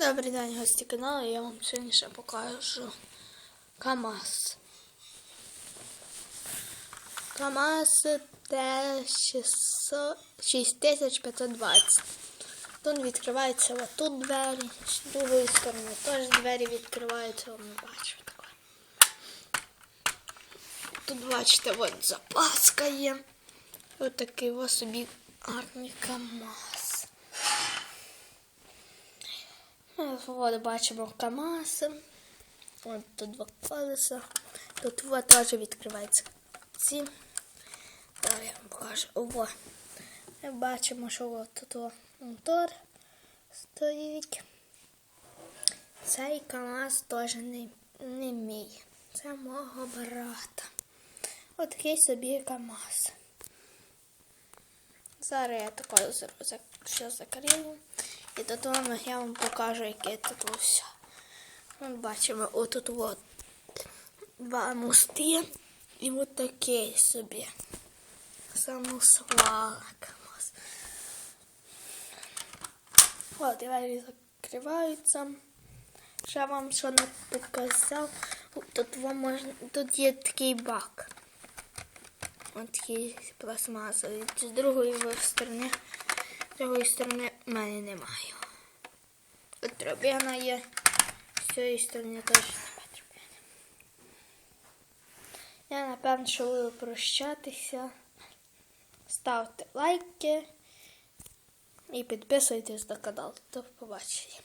Добрий день, гості каналу. Я вам сьогодні покажу КАМАЗ. КАМАЗ Т600 6520. Тут відкриваються отут двері, з другої сторони теж двері відкриваються, ви бачите. Тут бачите, от запаска є. Ось такий ось собі гарний КАМАЗ. Ми от бачимо КАМАЗ. От тут два колеса. Тут от теж відкриваються ці. Зараз я вам покажу. О, ми бачимо, що от тут мотор стоїть. Цей КАМАЗ теж не, не мій. Це мого брата. От такий собі КАМАЗ. Зараз я тако зроблю все закрию. І тут вам я вам покажу, яке тут все. Ми бачимо отут от два мости і от такий собі. Самосвалок. От, двері закриваються. Ще вам що не показав. Тут вам можна. Тут є такий бак. Ось такий пластмасовий. З другої сторони, з сторони в мене немає. От є. З цієї сторони теж немає дробини. Я напевно, буду прощатися. Ставте лайки і підписуйтесь на канал. До побачення.